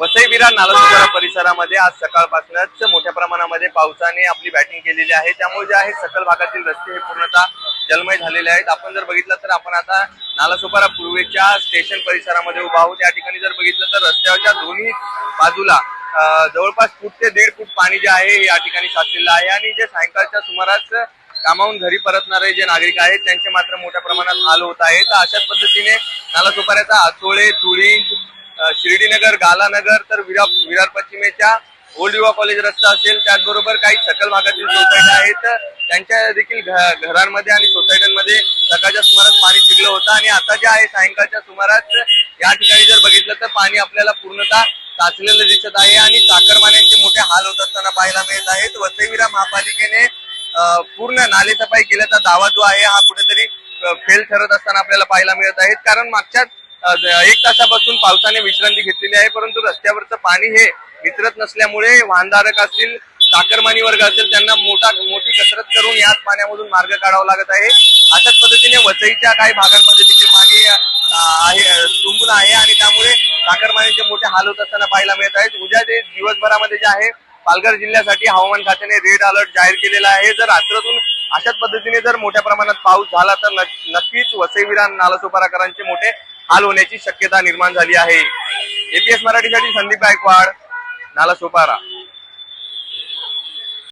वसई विरार परिसरामध्ये आज सकाळपासूनच मोठ्या प्रमाणामध्ये पावसाने आपली बॅटिंग केलेली आहे. त्यामुळे जे आहे सकल भागातील रस्ते हे पूर्णतः जलमय झालेले आहेत. आपण जर बघितलं तर आपण आता नालासोपारा पूर्वेच्या स्टेशन परिसरामध्ये उभा आहोत. या ठिकाणी जर बघितलं तर रस्त्याच्या दोन्ही बाजूला जवळपास फूट ते दीड फूट पाणी जे आहे या ठिकाणी साचलेलं आहे. आणि जे सायंकाळच्या सुमारास कामावून घरी परतणारे जे नागरिक आहेत त्यांचे मात्र मोठ्या प्रमाणात हाल होत आहेत. तर अशाच पद्धतीने नालासोपाऱ्याचा आचोळे तुळींज शिर्डीनगर गालानगर तर विरार विरार पश्चिमेच्या ओल्ड युवा कॉलेज रस्ता असेल त्याचबरोबर काही सकल भागातील सोसायटी आहेत. त्यांच्या देखील घ- घरांमध्ये आणि सोसायट्यांमध्ये सकाळच्या सुमारास पाणी शिरलं होतं आणि आता जे आहे सायंकाळच्या सुमारास या ठिकाणी जर बघितलं तर पाणी आपल्याला पूर्णतः साचलेलं दिसत आहे आणि चाकरमान्यांचे मोठे हाल होत असताना पाहायला मिळत आहेत. वसईविरा महापालिकेने पूर्ण पूर्ण नालेसफाई केल्याचा दावा जो आहे हा कुठेतरी फेल ठरत असताना आपल्याला पाहायला मिळत आहेत. कारण मागच्या एक तासापासून पावसाने विश्रांती घेतलेली आहे परंतु रस्त्यावरचं पाणी हे वितरत नसल्यामुळे वाहनधारक असतील चाकरमानी वर्ग असेल त्यांना मोठा मोठी कसरत करून याच पाण्यामधून मार्ग काढावा लागत आहे. अशाच पद्धतीने वसईच्या काही भागांमध्ये देखील पाणी आहे तुंबून आहे आणि त्यामुळे चाकरमानीचे मोठे हाल होत असताना पाहायला मिळत आहेत. उद्या ते दिवसभरामध्ये जे आहे पालघर जिल्ह्यासाठी हवामान खात्याने रेड अलर्ट जाहीर केलेला आहे. जर रात्रातून अशाच पद्धतीने जर मोठ्या प्रमाणात पाऊस झाला तर नक्कीच वसईविरा नालासोपाराकरांचे मोठे हाल होण्याची शक्यता निर्माण झाली आहे. एपीएस मराठीसाठी संदीप गायकवाड नालासोपारा